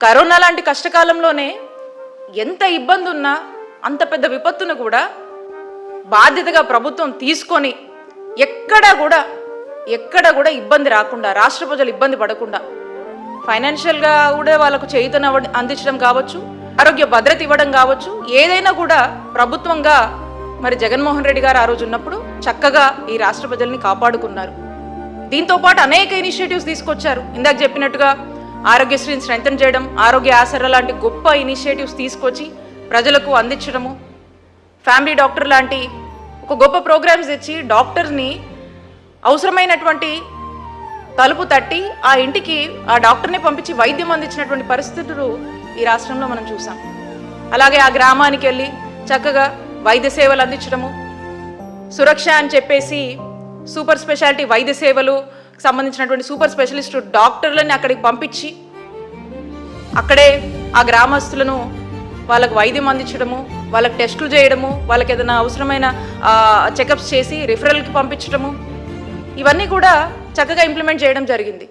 Corona లాంటి కష్టకాలంలోనే ఎంత ఇబ్బంది ఉన్నా అంత పెద్ద విపత్తును కూడా బాధ్యతగా ప్రభుత్వం తీసుకొని ఎక్కడా కూడా ఎక్కడ కూడా ఇబ్బంది రాకుండా రాష్ట్ర ప్రజలు ఇబ్బంది పడకుండా ఫైనాన్షియల్గా కూడా వాళ్ళకు చేయుతన అందించడం కావచ్చు ఆరోగ్య భద్రత ఇవ్వడం కావచ్చు ఏదైనా కూడా ప్రభుత్వంగా మరి జగన్మోహన్ రెడ్డి గారు ఆ రోజు ఉన్నప్పుడు చక్కగా ఈ రాష్ట్ర ప్రజల్ని కాపాడుకున్నారు. దీంతో పాటు అనేక ఇనిషియేటివ్స్ తీసుకొచ్చారు. ఇందాక చెప్పినట్టుగా ఆరోగ్యశ్రీని స్ట్రెంగ్తన్ చేయడం ఆరోగ్య ఆసర లాంటి గొప్ప ఇనిషియేటివ్స్ తీసుకొచ్చి ప్రజలకు అందించడము. ఫ్యామిలీ డాక్టర్ లాంటి ఒక గొప్ప ప్రోగ్రామ్స్ ఇచ్చి డాక్టర్ని అవసరమైనటువంటి తలుపు తట్టి ఆ ఇంటికి ఆ డాక్టర్ని పంపించి వైద్యం అందించినటువంటి పరిస్థితులు ఈ రాష్ట్రంలో మనం చూసాం. అలాగే ఆ గ్రామానికి వెళ్ళి చక్కగా వైద్య సేవలు అందించడము. సురక్ష అని చెప్పేసి సూపర్ స్పెషాలిటీ వైద్య సేవలు సంబంధించినటువంటి సూపర్ స్పెషలిస్ట్ డాక్టర్లని అక్కడికి పంపించి అక్కడే ఆ గ్రామస్తులను వాళ్ళకు వైద్యం అందించడము వాళ్ళకి టెస్టులు చేయడము వాళ్ళకి ఏదైనా అవసరమైన చెకప్స్ చేసి రిఫరల్కి పంపించడము. ఇవన్నీ కూడా చక్కగా ఇంప్లిమెంట్ చేయడం జరిగింది.